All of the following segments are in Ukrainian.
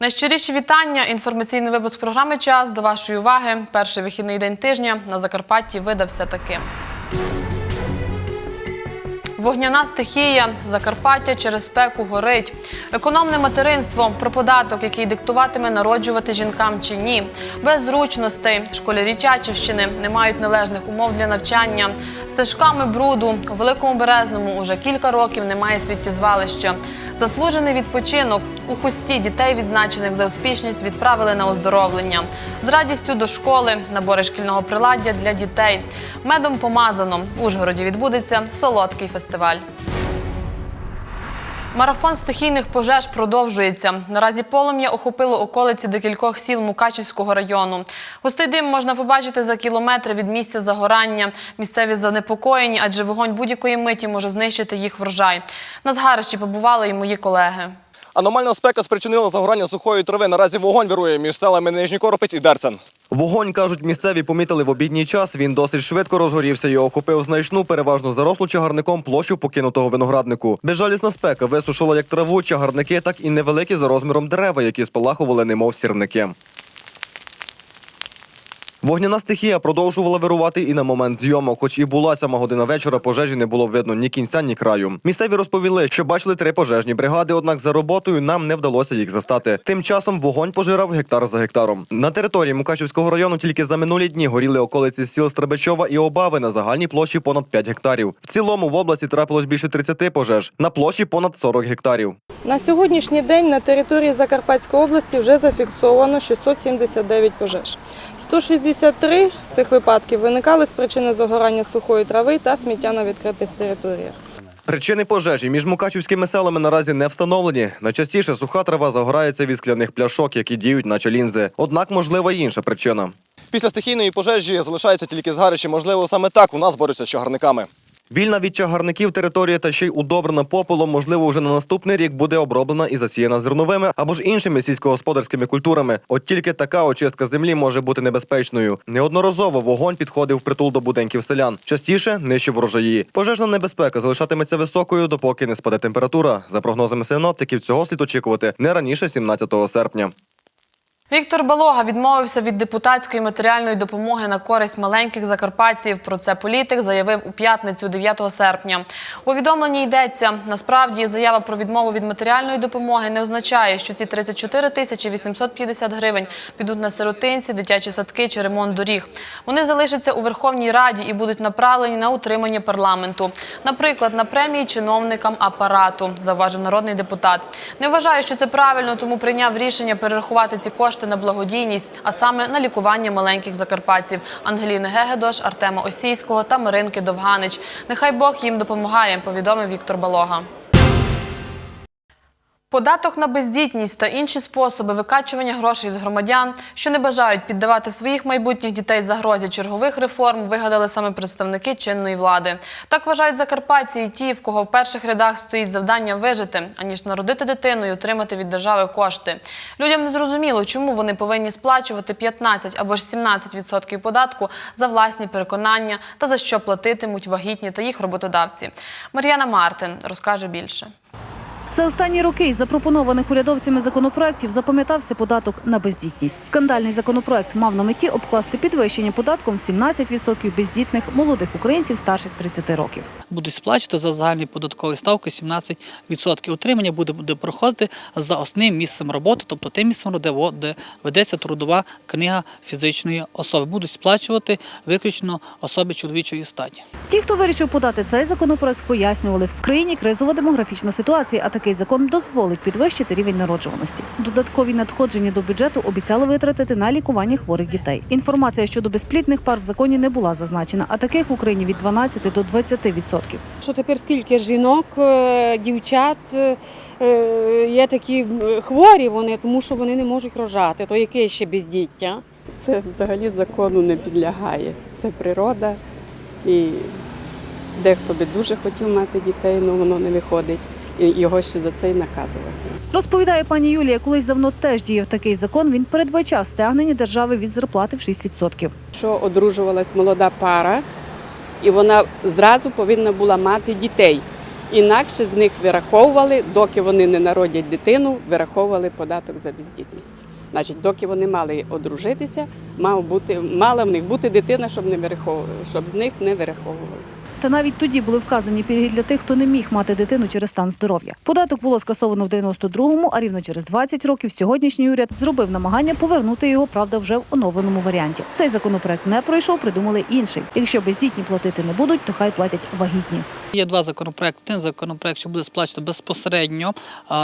Найщиріші вітання. Інформаційний випуск програми Час до вашої уваги. Перший вихідний день тижня на Закарпатті видався таким. Вогняна стихія, Закарпаття через спеку горить. Економне материнство про податок, який диктуватиме народжувати жінкам чи ні. Без зручностей. Школярі Чачівщини не мають належних умов для навчання. Стежками бруду у Великому Березному уже кілька років немає сміттєзвалища. Заслужений відпочинок у хусті дітей, відзначених за успішність, відправили на оздоровлення. З радістю до школи набори шкільного приладдя для дітей. Медом помазано в Ужгороді відбудеться солодкий фестиваль. Марафон стихійних пожеж продовжується. Наразі полум'я охопило околиці декількох сіл Мукачівського району. Густий дим можна побачити за кілометри від місця загорання. Місцеві занепокоєні, адже вогонь будь-якої миті може знищити їх врожай. На згарищі побували і мої колеги. Аномальна спека спричинила загорання сухої трави. Наразі вогонь вирує між селами Нижній Коропець і Дерцен. Вогонь, кажуть, місцеві помітили в обідній час. Він досить швидко розгорівся і охопив значну, переважно зарослу чагарником площу покинутого винограднику. Безжалісна спека висушила як траву, чагарники, так і невеликі за розміром дерева, які спалахували немов сірники. Вогняна стихія продовжувала вирувати і на момент зйомок, хоч і була сама година вечора, пожежі не було видно ні кінця, ні краю. Місцеві розповіли, що бачили три пожежні бригади, однак за роботою нам не вдалося їх застати. Тим часом вогонь пожирав гектар за гектаром. На території Мукачівського району тільки за минулі дні горіли околиці сіл Стребечова і Обави на загальній площі понад 5 гектарів. В цілому в області трапилось більше 30 пожеж, на площі понад 40 гектарів. На сьогоднішній день на території Закарпатської області вже зафіксовано 679 пожеж. 163 з цих випадків виникали з причини загорання сухої трави та сміття на відкритих територіях. Причини пожежі між мукачівськими селами наразі не встановлені. Найчастіше суха трава загорається від скляних пляшок, які діють, наче лінзи. Однак, можлива й інша причина. Після стихійної пожежі залишається тільки згарище. Можливо, саме так у нас борються з чагарниками. Вільна від чагарників територія та ще й удобрена попелом, можливо, вже на наступний рік буде оброблена і засіяна зерновими або ж іншими сільськогосподарськими культурами. От тільки така очистка землі може бути небезпечною. Неодноразово вогонь підходив притул до будинків селян. Частіше нищив врожаї. Пожежна небезпека залишатиметься високою, допоки не спаде температура. За прогнозами синоптиків, цього слід очікувати не раніше 17 серпня. Віктор Балога відмовився від депутатської матеріальної допомоги на користь маленьких закарпатців. Про це політик заявив у п'ятницю 9 серпня. У повідомленні йдеться, насправді заява про відмову від матеріальної допомоги не означає, що ці 34 тисячі 850 гривень підуть на сиротинці, дитячі садки чи ремонт доріг. Вони залишаться у Верховній Раді і будуть направлені на утримання парламенту. Наприклад, на премії чиновникам апарату, завважив народний депутат. Не вважаю, що це правильно, тому прийняв рішення перерахувати ці кошти на благодійність, а саме на лікування маленьких закарпатців Ангеліни Гегедош, Артема Осійського та Маринки Довганич. Нехай Бог їм допомагає, повідомив Віктор Балога. Податок на бездітність та інші способи викачування грошей з громадян, що не бажають піддавати своїх майбутніх дітей загрозі чергових реформ, вигадали саме представники чинної влади. Так вважають закарпатці і ті, в кого в перших рядах стоїть завдання вижити, аніж народити дитину і отримати від держави кошти. Людям не зрозуміло, чому вони повинні сплачувати 15 або ж 17% податку за власні переконання та за що платитимуть вагітні та їх роботодавці. Мар'яна Мартин розкаже більше. За останні роки із запропонованих урядовцями законопроєктів запам'ятався податок на бездітність. Скандальний законопроект мав на меті обкласти підвищення податком 17% бездітних молодих українців старших 30 років. будуть сплачувати за загальні податкові ставки 17%. Утримання буде, буде проходити за основним місцем роботи, тобто тим місцем де ведеться трудова книга фізичної особи. Будуть сплачувати виключно особи чоловічої статі. Ті, хто вирішив подати цей законопроект, пояснювали, в країні кризова демографічна ситуація, а такий закон дозволить підвищити рівень народжуваності. Додаткові надходження до бюджету обіцяли витратити на лікування хворих дітей. Інформація щодо безплідних пар в законі не була зазначена, а таких в Україні від 12 до 20%. Що тепер скільки жінок, е, дівчат е, є такі хворі вони, тому що вони не можуть рожати. То яке ще бездіття? Це взагалі закону не підлягає. Це природа. І дехто би дуже хотів мати дітей, але воно не виходить. І його ще за це й наказувати. Розповідає пані Юлія, колись давно теж діяв такий закон. Він передбачав стягнення держави від зарплати в 6%. Що одружувалась молода пара, і вона зразу повинна була мати дітей. Інакше з них вираховували, доки вони не народять дитину, вираховували податок за бездітність. Значить, доки вони мали одружитися, мав бути, мала в них бути дитина, щоб не вираховували, щоб з них не вираховували. Та навіть тоді були вказані пільги для тих, хто не міг мати дитину через стан здоров'я. Податок було скасовано в 92-му, а рівно через 20 років сьогоднішній уряд зробив намагання повернути його, правда, вже в оновленому варіанті. Цей законопроект не пройшов, придумали інший. Якщо бездітні платити не будуть, то хай платять вагітні. Є два законопроекти. Один законопроект, що буде сплачувати безпосередньо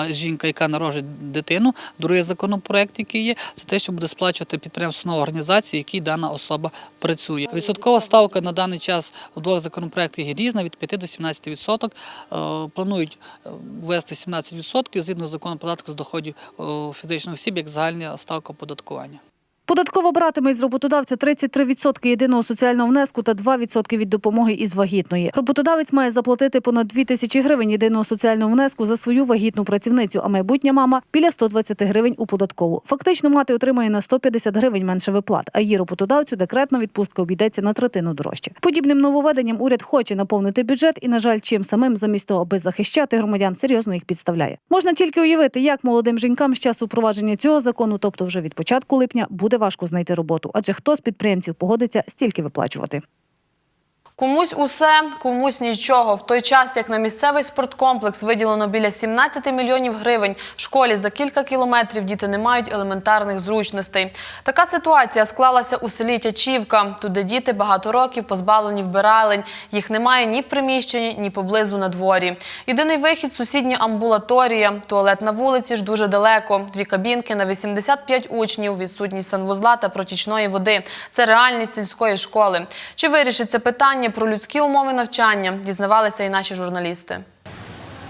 жінка, яка народжує дитину. Другий законопроект, який є, це те, що буде сплачувати підприємство нової організації, в якій дана особа працює. Відсоткова ставка на даний час у двох законопроектах є різна від 5 до 17 відсоток. Е, Планують е, ввести 17 відсотків згідно з законом податку з доходів е, фізичних осіб як загальна ставка оподаткування. Податково братиме із роботодавця 33% єдиного соціального внеску та 2% від допомоги із вагітної. Роботодавець має заплатити понад 2 тисячі гривень єдиного соціального внеску за свою вагітну працівницю, а майбутня мама біля 120 гривень у податкову. Фактично мати отримає на 150 гривень менше виплат, а її роботодавцю декретна відпустка обійдеться на третину дорожче. Подібним нововведенням уряд хоче наповнити бюджет і, на жаль, чим самим замість того, аби захищати громадян, серйозно їх підставляє. Можна тільки уявити, як молодим жінкам з часу впровадження цього закону, тобто вже від початку липня, буде важко знайти роботу, адже хто з підприємців погодиться стільки виплачувати. Комусь усе, комусь нічого. В той час, як на місцевий спорткомплекс виділено біля 17 мільйонів гривень, в школі за кілька кілометрів діти не мають елементарних зручностей. Така ситуація склалася у селі Тячівка. Тут, де діти багато років позбавлені вбиралень. Їх немає ні в приміщенні, ні поблизу на дворі. Єдиний вихід – сусідня амбулаторія. Туалет на вулиці ж дуже далеко. Дві кабінки на 85 учнів, відсутність санвузла та протічної води. Це реальність сільської школи. Чи вирішить це питання про людські умови навчання? Дізнавалися і наші журналісти.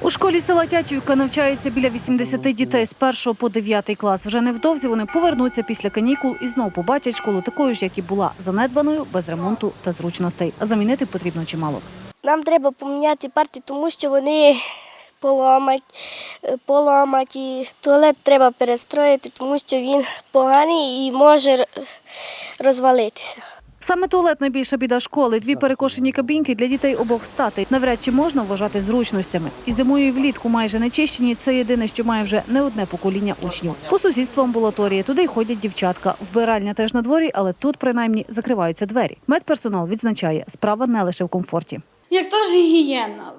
У школі села Тячівка навчається біля 80 дітей з 1 по 9 клас. Вже невдовзі вони повернуться після канікул і знов побачать школу такою ж, як і була, занедбаною, без ремонту та зручностей. А замінити потрібно чимало. Нам треба поміняти парти, тому що вони поламать, поламаті. Туалет треба перестроїти, тому що він поганий і може розвалитися. Саме туалет найбільша біда школи. Дві перекошені кабінки для дітей обох статей. Навряд чи можна вважати зручностями. І зимою і влітку майже не чищені. Це єдине, що має вже не одне покоління учнів. По сусідству амбулаторії туди й ходять дівчатка. Вбиральня теж на дворі, але тут принаймні закриваються двері. Медперсонал відзначає, справа не лише в комфорті. Як теж гігієна.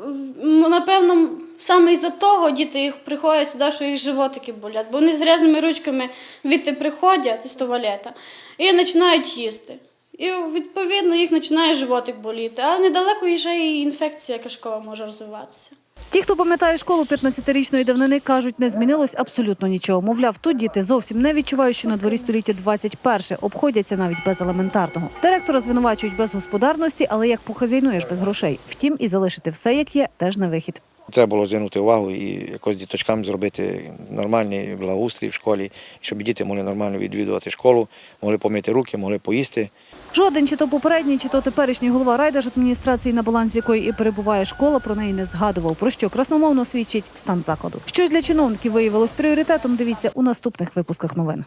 Напевно, саме із-за того діти їх приходять сюди, що їх животики болять, бо вони з грязними ручками відти приходять із туалета і починають їсти. І відповідно їх починає животик боліти. А недалеко і ще і інфекція кишкова може розвиватися. Ті, хто пам'ятає школу 15-річної давнини, кажуть, не змінилось абсолютно нічого. Мовляв, тут діти зовсім не відчувають, що на дворі століття 21 обходяться навіть без елементарного. Директора звинувачують без господарності, але як похазяйнуєш без грошей. Втім, і залишити все як є, теж не вихід. Треба було звернути увагу і якось діточкам зробити нормальний благоустрій в школі, щоб діти могли нормально відвідувати школу, могли помити руки, могли поїсти. Жоден, чи то попередній, чи то теперішній голова райдержадміністрації, на балансі якої і перебуває школа, про неї не згадував. Про що красномовно свідчить стан закладу. Щось для чиновників виявилось пріоритетом. Дивіться у наступних випусках новин.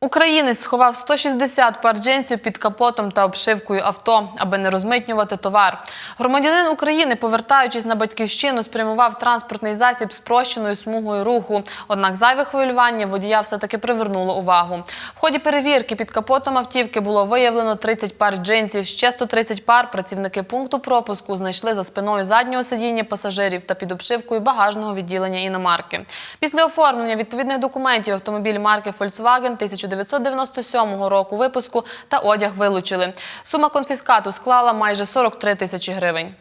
Українець сховав 160 пар джинсів під капотом та обшивкою авто, аби не розмитнювати товар. Громадянин України, повертаючись на батьківщину, спрямував транспортний засіб спрощеною смугою руху. Однак зайве хвилювання водія все-таки привернуло увагу. В ході перевірки під капотом автівки було виявлено 30 пар джинсів. Ще 130 пар працівники пункту пропуску знайшли за спиною заднього сидіння пасажирів та під обшивкою багажного відділення іномарки. Після оформлення відповідних документів автомобіль марки Volkswagen 1997 року випуску та одяг вилучили. Сума конфіскату склала майже 43 тисячі гривень.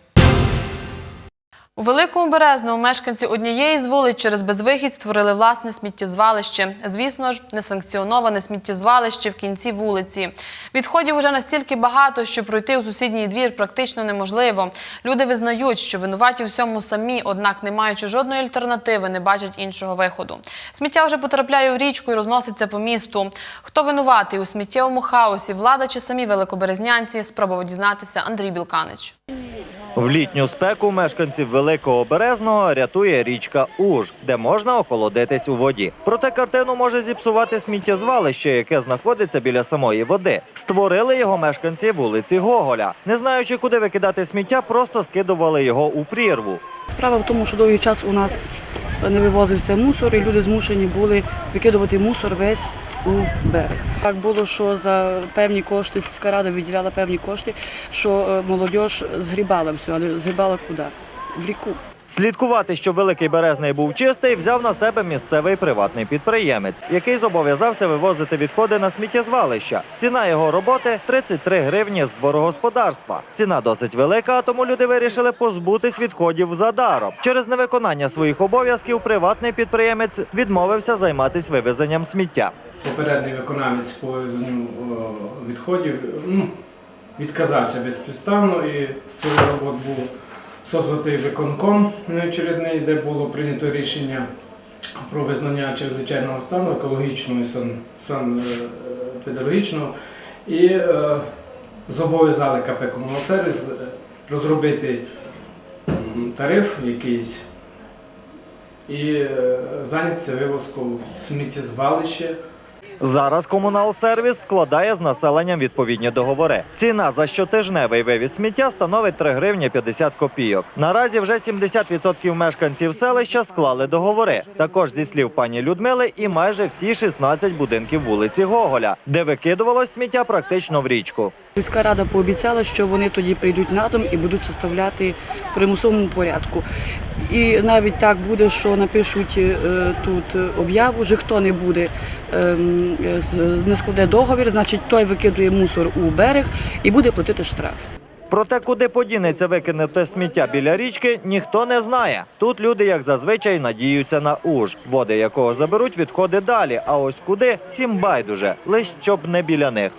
У Великому Березному мешканці однієї з вулиць через безвихідь створили власне сміттєзвалище. Звісно ж, несанкціоноване сміттєзвалище в кінці вулиці. Відходів уже настільки багато, що пройти у сусідній двір практично неможливо. Люди визнають, що винуваті в всьому самі, однак, не маючи жодної альтернативи, не бачать іншого виходу. Сміття вже потрапляє в річку і розноситься по місту. Хто винуватий у сміттєвому хаосі, влада чи самі великоберезнянці, спробував дізнатися Андрій Білканич. В літню спеку мешканців Великого Березного рятує річка Уж, де можна охолодитись у воді. Проте картину може зіпсувати сміттєзвалище, яке знаходиться біля самої води. Створили його мешканці вулиці Гоголя. Не знаючи, куди викидати сміття, просто скидували його у прірву. Справа в тому, що довгий час у нас не вивозився мусор, і люди змушені були викидувати мусор весь у берег. Так було, що за певні кошти сільська рада виділяла певні кошти, що е, молодь згрібала все, але згрібала куди? В ріку. Слідкувати, щоб великий березний був чистий, взяв на себе місцевий приватний підприємець, який зобов'язався вивозити відходи на сміттєзвалища. Ціна його роботи 33 гривні з дворогосподарства. Ціна досить велика, тому люди вирішили позбутись відходів задаром. Через невиконання своїх обов'язків приватний підприємець відмовився займатися вивезенням сміття. Попередній виконавець по вивезенню відходів ну, відказався безпідставно і з тої роботи був созватий виконком неочередний, де було прийнято рішення про визнання чрезвичайного стану екологічного і сан, сан, е, і е, зобов'язали КП «Комунальсервіс» е, розробити тариф якийсь і е, зайнятися вивозкою сміттєзвалища. Зараз комуналсервіс складає з населенням відповідні договори. Ціна за щотижневий вивіз сміття становить 3 гривні 50 копійок. Наразі вже 70% мешканців селища склали договори. Також зі слів пані Людмили, і майже всі 16 будинків вулиці Гоголя, де викидувалось сміття практично в річку. Міська рада пообіцяла, що вони тоді прийдуть на дом і будуть составляти в примусовому порядку. І навіть так буде, що напишуть е, тут об'яву, що хто не буде ем, не складе договір, значить той викидує мусор у берег і буде платити штраф. Проте, куди подінеться викинуте сміття біля річки, ніхто не знає. Тут люди, як зазвичай, надіються на уж, води якого заберуть відходи далі. А ось куди всім байдуже, лиш щоб не біля них.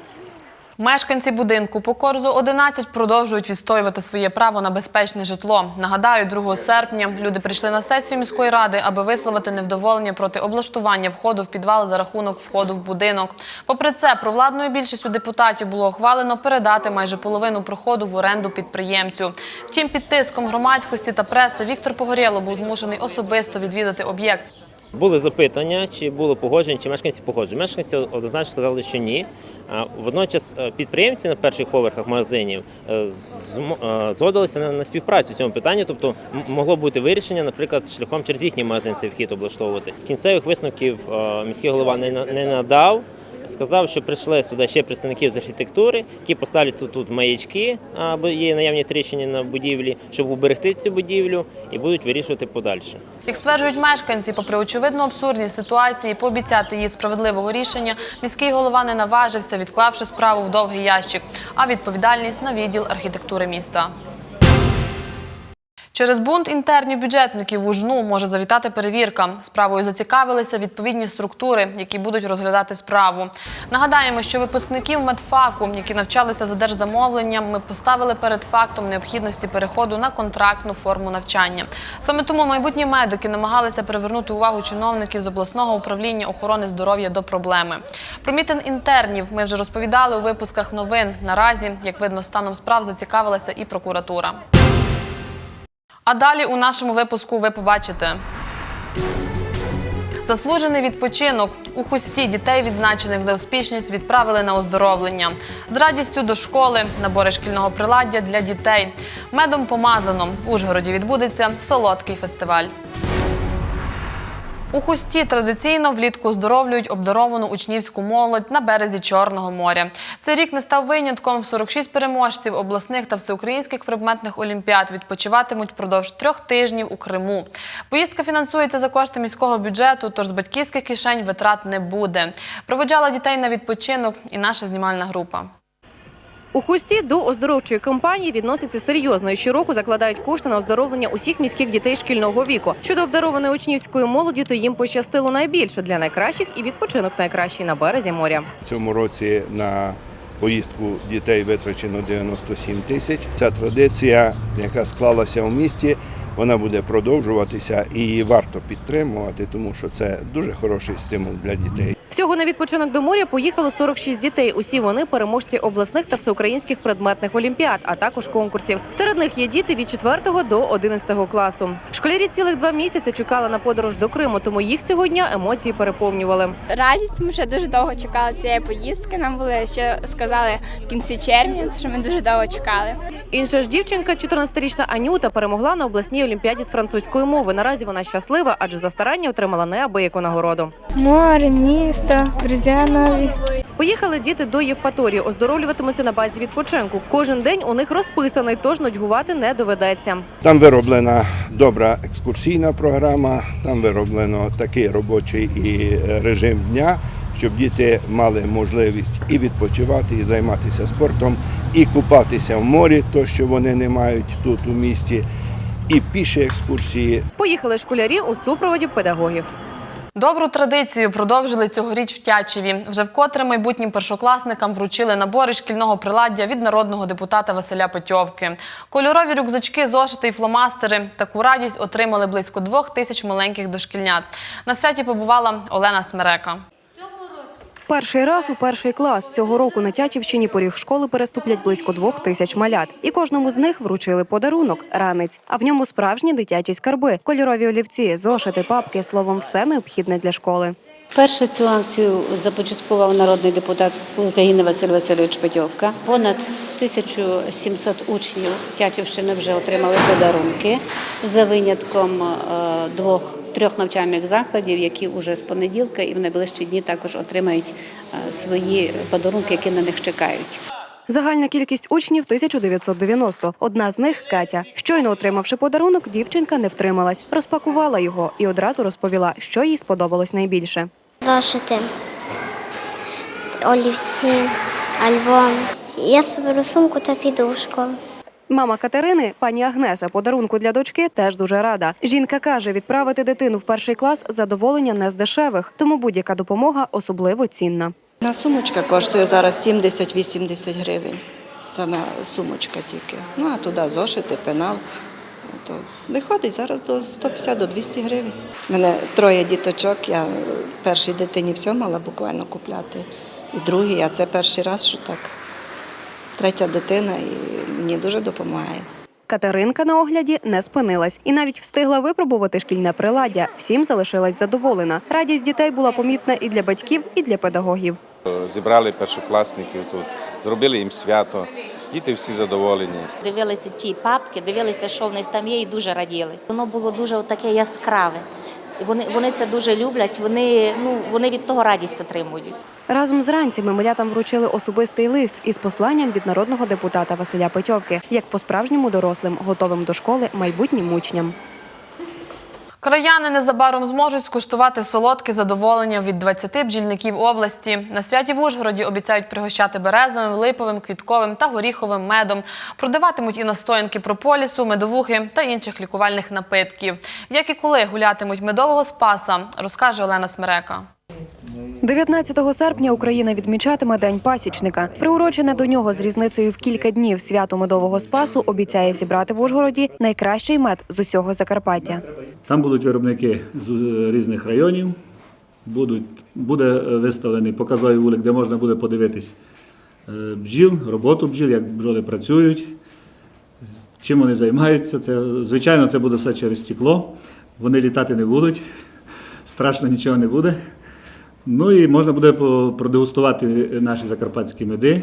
Мешканці будинку по корзу 11 продовжують відстоювати своє право на безпечне житло. Нагадаю, 2 серпня люди прийшли на сесію міської ради, аби висловити невдоволення проти облаштування входу в підвал за рахунок входу в будинок. Попри це, провладною більшістю депутатів було ухвалено передати майже половину проходу в оренду підприємцю. Втім, під тиском громадськості та преси Віктор Погорєло був змушений особисто відвідати об'єкт. Були запитання, чи було погодження, чи мешканці погоджені. Мешканці однозначно сказали, що ні. Водночас е, підприємці на перших поверхах магазинів е, е, згодилися на, співпрацю в цьому питанні, тобто могло бути вирішення, наприклад, шляхом через їхній магазин цей вхід облаштовувати. Кінцевих висновків міський голова не надав. Сказав, що прийшли сюди ще представників з архітектури, які поставлять тут, тут маячки, або є наявні тріщини на будівлі, щоб уберегти цю будівлю, і будуть вирішувати подальше. Як стверджують мешканці, попри очевидну абсурдність ситуації, пообіцяти її справедливого рішення, міський голова не наважився, відклавши справу в довгий ящик, а відповідальність на відділ архітектури міста. Через бунт інтернів бюджетників в Ужну може завітати перевірка. Справою зацікавилися відповідні структури, які будуть розглядати справу. Нагадаємо, що випускників медфаку, які навчалися за держзамовленням, ми поставили перед фактом необхідності переходу на контрактну форму навчання. Саме тому майбутні медики намагалися привернути увагу чиновників з обласного управління охорони здоров'я до проблеми. Про мітинг інтернів ми вже розповідали у випусках новин. Наразі, як видно, станом справ зацікавилася і прокуратура. А далі у нашому випуску ви побачите. Заслужений відпочинок у хусті дітей, відзначених за успішність, відправили на оздоровлення. З радістю до школи, набори шкільного приладдя для дітей. Медом помазано. В Ужгороді відбудеться солодкий фестиваль. У хусті традиційно влітку оздоровлюють обдаровану учнівську молодь на березі Чорного моря. Цей рік не став винятком. 46 переможців обласних та всеукраїнських предметних олімпіад відпочиватимуть впродовж трьох тижнів у Криму. Поїздка фінансується за кошти міського бюджету, тож з батьківських кишень витрат не буде. Проводжала дітей на відпочинок і наша знімальна група. У хусті до оздоровчої кампанії відносяться серйозно і щороку закладають кошти на оздоровлення усіх міських дітей шкільного віку. Щодо обдарованої учнівської молоді, то їм пощастило найбільше для найкращих і відпочинок найкращий на березі моря. В цьому році на поїздку дітей витрачено 97 тисяч. Ця традиція, яка склалася у місті, вона буде продовжуватися і її варто підтримувати, тому що це дуже хороший стимул для дітей. Всього на відпочинок до моря поїхало 46 дітей. Усі вони переможці обласних та всеукраїнських предметних олімпіад, а також конкурсів. Серед них є діти від 4 до 11 класу. Школярі цілих два місяці чекали на подорож до Криму, тому їх цього дня емоції переповнювали. Радість, тому що дуже довго чекали цієї поїздки. Нам були ще сказали в кінці червня, що ми дуже довго чекали. Інша ж дівчинка, 14-річна Анюта, перемогла на обласній олімпіаді з французької мови. Наразі вона щаслива, адже за старання отримала неабияку нагороду. Море, місто, друзі нові. Поїхали діти до Євпаторії, оздоровлюватимуться на базі відпочинку. Кожен день у них розписаний, тож нудьгувати не доведеться. Там вироблена добра екскурсійна програма, там вироблено такий робочий і е, режим дня, щоб діти мали можливість і відпочивати, і займатися спортом, і купатися в морі, то що вони не мають тут у місті, і піші екскурсії. Поїхали школярі у супроводі педагогів. Добру традицію продовжили цьогоріч в Тячеві. Вже вкотре майбутнім першокласникам вручили набори шкільного приладдя від народного депутата Василя Петьовки. Кольорові рюкзачки, зошити і фломастери. Таку радість отримали близько двох тисяч маленьких дошкільнят. На святі побувала Олена Смерека. Перший раз у перший клас цього року на Тячівщині поріг школи переступлять близько двох тисяч малят, і кожному з них вручили подарунок ранець. А в ньому справжні дитячі скарби, кольорові олівці, зошити, папки, словом, все необхідне для школи. Перше цю акцію започаткував народний депутат України Василь Васильович Петьовка. Понад 1700 учнів Тячівщини вже отримали подарунки за винятком е, двох трьох навчальних закладів, які вже з понеділка і в найближчі дні також отримають е, свої подарунки, які на них чекають. Загальна кількість учнів 1990. Одна з них Катя. Щойно отримавши подарунок, дівчинка не втрималась, розпакувала його і одразу розповіла, що їй сподобалось найбільше. Зошити, олівці, альбом. Я соберу сумку та піду в школу. Мама Катерини, пані Агнеса, подарунку для дочки теж дуже рада. Жінка каже, відправити дитину в перший клас задоволення не з дешевих, тому будь-яка допомога особливо цінна. На сумочка коштує зараз 70-80 гривень. Саме сумочка тільки. Ну а туди зошити, пенал. То виходить зараз до 150 до 200 гривень. У мене троє діточок. Я першій дитині все мала буквально купляти. І другій, а це перший раз, що так. Третя дитина і мені дуже допомагає. Катеринка на огляді не спинилась і навіть встигла випробувати шкільне приладдя. Всім залишилась задоволена. Радість дітей була помітна і для батьків, і для педагогів. Зібрали першокласників тут, зробили їм свято. Діти всі задоволені. Дивилися ті папки, дивилися, що в них там є, і дуже раділи. Воно було дуже таке яскраве. Вони, вони це дуже люблять, вони, ну, вони від того радість отримують. Разом з ранцями малятам вручили особистий лист із посланням від народного депутата Василя Петьовки, як по-справжньому дорослим, готовим до школи майбутнім учням. Краяни незабаром зможуть скуштувати солодке задоволення від 20 бджільників області. На святі в Ужгороді обіцяють пригощати березовим, липовим, квітковим та горіховим медом. Продаватимуть і настоянки прополісу, медовухи та інших лікувальних напитків. Як і коли гулятимуть медового спаса, розкаже Олена Смерека. 19 серпня Україна відмічатиме День пасічника. Приурочене до нього з різницею в кілька днів свято медового спасу обіцяє зібрати в Ужгороді найкращий мед з усього Закарпаття. Там будуть виробники з е, різних районів. Будуть, буде е, виставлений показовий вулик, де можна буде подивитись е, бджіл, роботу бджіл, як бджоли працюють, чим вони займаються. Це, звичайно, це буде все через стекло. Вони літати не будуть, страшно нічого не буде. Ну і можна буде продегустувати наші закарпатські меди.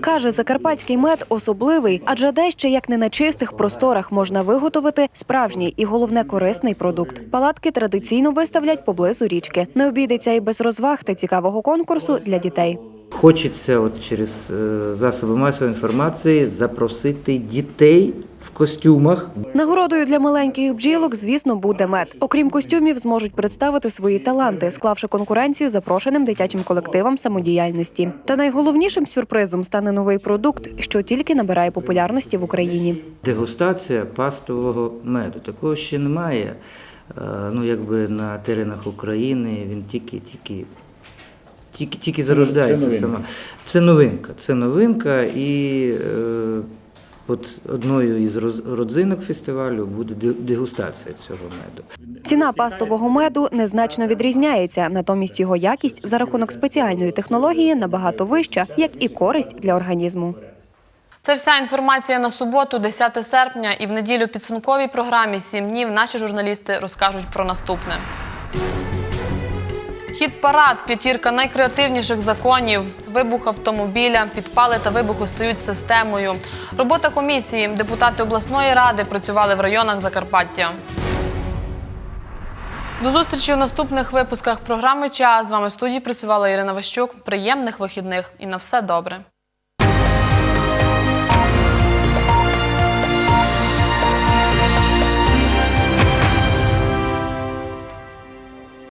Каже, закарпатський мед особливий, адже дещо як не на чистих просторах можна виготовити справжній і головне корисний продукт. Палатки традиційно виставлять поблизу річки. Не обійдеться і без розваг та цікавого конкурсу для дітей. Хочеться от через е, засоби масової інформації запросити дітей костюмах. Нагородою для маленьких бджілок, звісно, буде мед. Окрім костюмів, зможуть представити свої таланти, склавши конкуренцію запрошеним дитячим колективам самодіяльності. Та найголовнішим сюрпризом стане новий продукт, що тільки набирає популярності в Україні. Дегустація пастового меду. Такого ще немає. Е, Ну, якби на теренах України він тільки, тільки, тільки, тільки зарождається новинка. сама. Це новинка. Це новинка і е, От одною із родзинок фестивалю буде дегустація цього меду. Ціна пастового меду незначно відрізняється, натомість його якість за рахунок спеціальної технології набагато вища, як і користь для організму. Це вся інформація на суботу, 10 серпня, і в неділю підсумковій програмі «Сім днів наші журналісти розкажуть про наступне. Хід парад, п'ятірка найкреативніших законів, вибух автомобіля, підпали та вибухи стають системою. Робота комісії, депутати обласної ради працювали в районах Закарпаття. До зустрічі у наступних випусках програми Час з вами в студії працювала Ірина Ващук. Приємних вихідних і на все добре.